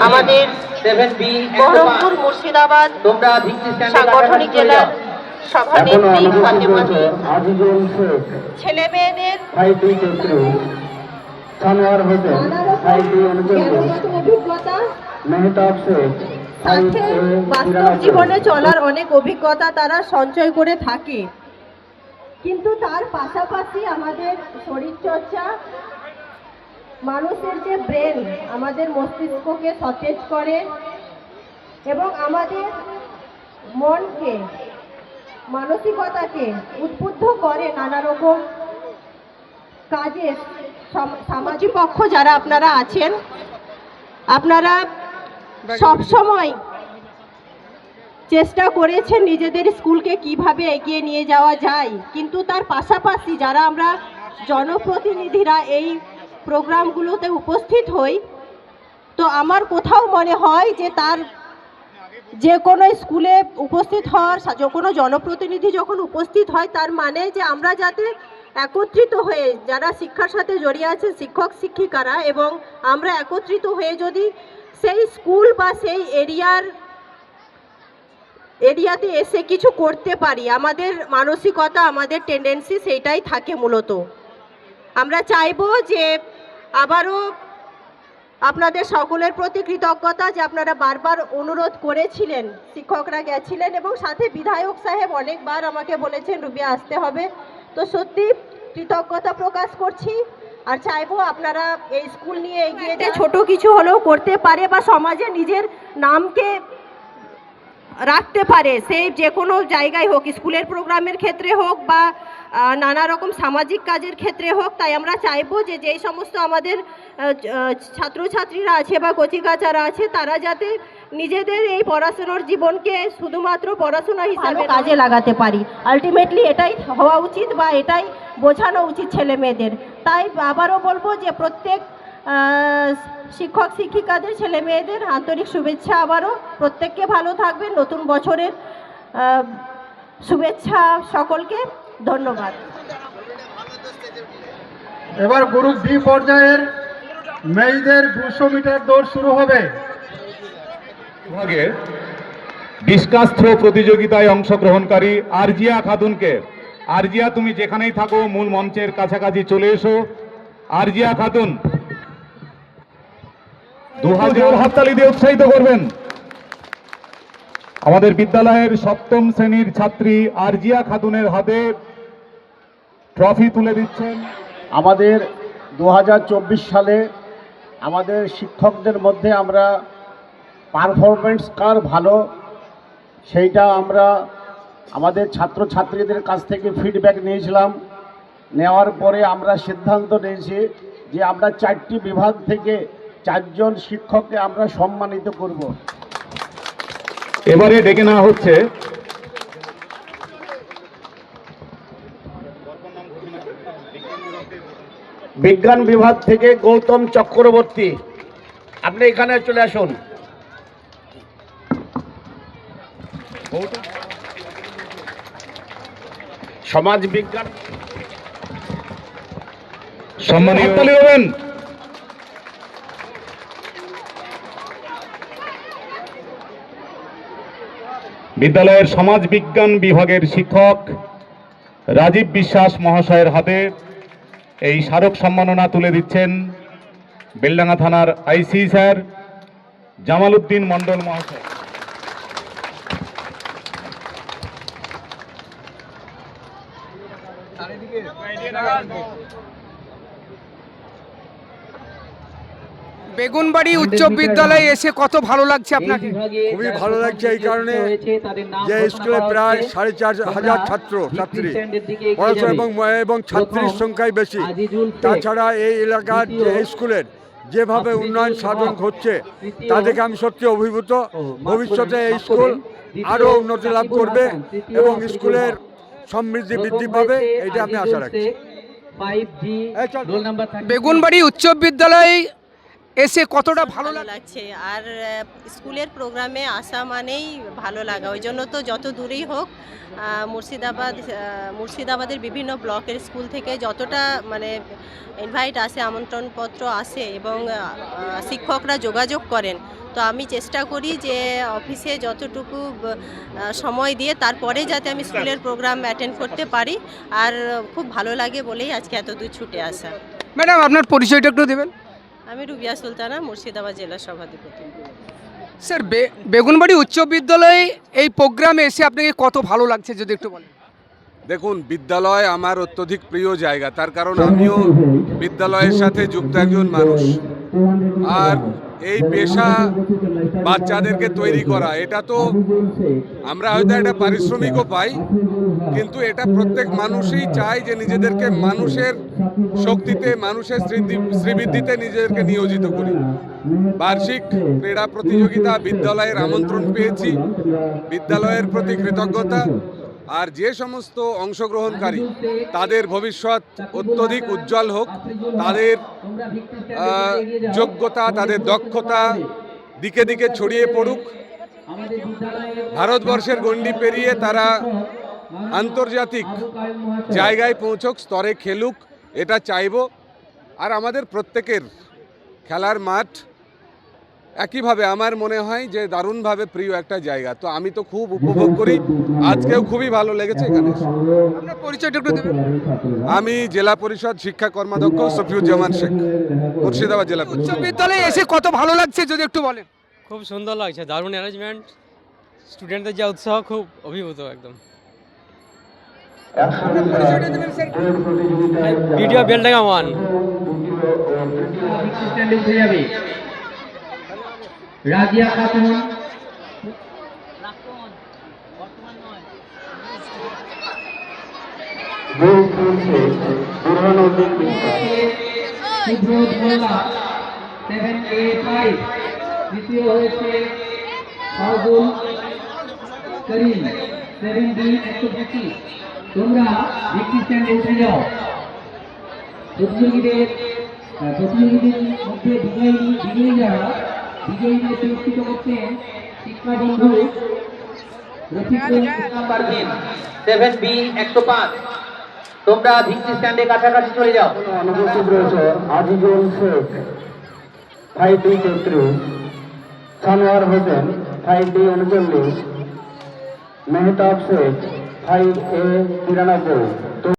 আমাদের বহরমপুর মুর্শিদাবাদ সাংগঠনিক জেলার সভানেত্রী শেখ। ছেলে মেয়েদের সানোয়ার হোসেন। মেহতাব শেখ। বাস্তব জীবনে চলার অনেক অভিজ্ঞতা তারা সঞ্চয় করে থাকে। কিন্তু তার পাশাপাশি আমাদের শরীরচর্চা মানুষের যে ব্রেন আমাদের মস্তিষ্ককে সতেজ করে এবং আমাদের মনকে, মানসিকতাকে উদ্বুদ্ধ করে নানা রকম কাজে সামাজিক পক্ষ যারা আপনারা আছেন, আপনারা সব সময় চেষ্টা করেছেন নিজেদের স্কুলকে কীভাবে এগিয়ে নিয়ে যাওয়া যায়। কিন্তু তার পাশাপাশি যারা আমরা জনপ্রতিনিধিরা এই প্রোগ্রামগুলোতে উপস্থিত হই, তো আমার কোথাও মনে হয় যে তার যে কোনো স্কুলে উপস্থিত হওয়ার যে কোনো জনপ্রতিনিধি যখন উপস্থিত হয়, তার মানে যে আমরা যাতে একত্রিত হয়ে যারা শিক্ষার সাথে জড়িয়ে আছে শিক্ষক, শিক্ষিকারা, এবং আমরা একত্রিত হয়ে যদি সেই স্কুল বা সেই এরিয়ার, এরিয়াতে এসে কিছু করতে পারি, আমাদের মানসিকতা, আমাদের টেন্ডেন্সি সেইটাই থাকে মূলত। আমরা চাইব যে আবারও আপনাদের সকলের প্রতি কৃতজ্ঞতা যে আপনারা বারবার অনুরোধ করেছিলেন। শিক্ষকরা গেছিলেন এবং সাথে বিধায়ক সাহেব অনেকবার আমাকে বলেছেন রুবিয়া আসতে হবে। তো সত্যি কৃতজ্ঞতা প্রকাশ করছি আর চাইব আপনারা এই স্কুল নিয়ে এগিয়ে যে ছোট কিছু হলেও করতে পারে বা সমাজে নিজের নামকে রাখতে পারে। সেই যে কোনো জায়গায় হোক স্কুলের প্রোগ্রামের ক্ষেত্রে হোক বা নানা রকম সামাজিক কাজের ক্ষেত্রে হোক, তাই আমরা চাইব যে যেই সমস্ত আমাদের ছাত্রছাত্রীরা আছে বা কচিকাচারা আছে, তারা যাতে নিজেদের এই পড়াশোনার জীবনকে শুধুমাত্র পড়াশোনা হিসাবে কাজে লাগাতে পারি। আলটিমেটলি এটাই হওয়া উচিত বা এটাই বোঝানো উচিত ছেলে মেয়েদের। তাই আবারও বলব যে প্রত্যেক শিক্ষক, শিক্ষিকাদের, ছেলে মেয়েদের আন্তরিক শুভেচ্ছা আবারও। প্রত্যেককে ভালো থাকবেন। নতুন বছরের শুভেচ্ছা সকলকে। ধন্যবাদ। এবার গ্রুপ বি পর্যায়ের মেয়েদের দুশো মিটার দৌড় শুরু হবে। ডিসকাস থ্রো প্রতিযোগিতায় অংশগ্রহণকারী আরজিয়া খাতুনকে। আরজিয়া তুমি যেখানেই থাকো মূল মঞ্চের কাছাকাছি চলে এসো। আরজিয়া খাতুন দু হাজার হাততালি দিয়ে উৎসাহিত করবেন। আমাদের বিদ্যালয়ের সপ্তম শ্রেণির ছাত্রী আরজিয়া খাতুনের হাতে ট্রফি তুলে দিচ্ছেন। আমাদের দু হাজার চব্বিশ সালে আমাদের শিক্ষকদের মধ্যে আমরা পারফরমেন্স কার ভালো, সেইটা আমরা আমাদের ছাত্রছাত্রীদের কাছ থেকে ফিডব্যাক নিয়েছিলাম। নেওয়ার পরে আমরা সিদ্ধান্ত নিয়েছি যে আমরা চারটি বিভাগ থেকে চারজন শিক্ষককে আমরা সম্মানিত করব। এবারে ডেকে নেওয়া হচ্ছে বিজ্ঞান বিভাগ থেকে গৌতম চক্রবর্তী। আপনি এখানে চলে আসুন। সমাজ বিজ্ঞান দেবেন। বিদ্যালয়ের সমাজ বিজ্ঞান বিভাগের শিক্ষক রাজীব বিশ্বাস মহাশয়ের হাতে এই স্মারক সম্মাননা তুলে দিচ্ছেন বেলডাঙ্গা থানার আইসি স্যার জামাল উদ্দিন মন্ডল মহাশয় বেগুনবাড়ি উচ্চ বিদ্যালয়ে এসে কত ভালো লাগছে আপনাকে? খুবই ভালো লাগছে এই কারণে যে স্কুলে প্রায় সাড়ে চার হাজার ছাত্র ছাত্রী। পড়াশোনা এবং এবং ছাত্রীর সংখ্যাই বেশি। তাছাড়া এই এলাকার যে স্কুলের যেভাবে উন্নয়ন সাধন হচ্ছে তা দেখে আমি সত্যি অভিভূত। ভবিষ্যতে এই স্কুল আরও উন্নতি লাভ করবে এবং স্কুলের সমৃদ্ধি বৃদ্ধি পাবে এটা আমি আশা রাখছি। বেগুনবাড়ি উচ্চ বিদ্যালয়ে এসে কতটা ভালো লাগছে। আর স্কুলের প্রোগ্রামে আসা মানেই ভালো লাগা। ওই জন্য তো যত দূরেই হোক মুর্শিদাবাদ মুর্শিদাবাদের বিভিন্ন ব্লকের স্কুল থেকে যতটা মানে ইনভাইট আসে আমন্ত্রণপত্র আসে এবং শিক্ষকরা যোগাযোগ করেন তো আমি চেষ্টা করি যে অফিসে যতটুকু সময় দিয়ে তারপরে যাতে আমি স্কুলের প্রোগ্রাম অ্যাটেন্ড করতে পারি। আর খুব ভালো লাগে বলেই আজকে এত দূর ছুটে আসা। ম্যাডাম আপনার পরিচয়টা একটু দেবেন? আমি রুবিয়া সুলতানা মুর্শিদাবাদ জেলা সভাধিপতি। স্যার বে- বেগুনবাড়ি উচ্চ বিদ্যালয়ে এই প্রোগ্রামে এসে আপনাকে কত ভালো লাগছে যদি একটু বলেন? দেখুন বিদ্যালয় আমার অত্যধিক প্রিয় জায়গা। তার কারণ আমিও বিদ্যালয়ের সাথে যুক্ত একজন মানুষ। আর এই পেশা বাচ্চাদেরকে তৈরি করা এটা তো আমরা হয়তো একটা পারিশ্রমিকও পাই কিন্তু এটা প্রত্যেক মানুষই চায় যে নিজেদেরকে মানুষের শক্তিতে মানুষের শ্রীবৃদ্ধিতে নিজেদেরকে নিয়োজিত করি। বার্ষিক ক্রীড়া প্রতিযোগিতা বিদ্যালয়ের আমন্ত্রণ পেয়েছি। বিদ্যালয়ের প্রতি কৃতজ্ঞতা। আর যে সমস্ত অংশগ্রহণকারী, তাদের ভবিষ্যৎ অত্যধিক উজ্জ্বল হোক, তাদের যোগ্যতা, তাদের দক্ষতা দিকে দিকে ছড়িয়ে পড়ুক। ভারতবর্ষের গণ্ডি পেরিয়ে তারা আন্তর্জাতিক জায়গায় পৌঁছক, স্তরে খেলুক, এটা চাইব। আর আমাদের প্রত্যেকের খেলার মাঠ একইভাবে আমার মনে হয় যে দারুণভাবে প্রিয় একটা জায়গা। তো আমি তো খুব উপভোগ করি। আজকেও খুবই ভালো লেগেছে এখানে। আপনার পরিচয়টা একটু দেবেন। আমি জেলা পরিষদ শিক্ষা কর্মাধ্যক্ষ সফিউজ্জামান শেখ মুর্শিদাবাদ জেলা উচ্চ পরিষদ বিদ্যালয়ে এসে কত ভালো লাগছে যদি একটু বলেন? খুব সুন্দর লাগছে দারুণ অ্যারেঞ্জমেন্ট স্টুডেন্টদের যা উৎসাহ খুব অভিভূত একদম। Video Beldanga one Razia Khatun. Subrata Molla seven A five দ্বিতীয় হয়েছে ফাজুল করিম সেভেন বি একশো পঁচিশ। তোমরা ভিত্তি স্ট্যান্ডে উঠে যাও। প্রতিযোগীদের প্রতিযোগীদের মধ্যে বিজয়ী বিজয়ী যারা বিজয়ীদের পুরস্কৃত সেভেন বি একশো পাঁচ। তোমরা ভিত্তি স্ট্যান্ডে কাছাকাছি চলে যাও। অনুপস্থিত রয়েছে আজিজুল শেখ ফাইভ ডি তেত্রিশ সানোয়ার হোসেন ফাইভ ডি উনচল্লিশ মেহতাব শেখ ফাইভ এ তিরানব্বই।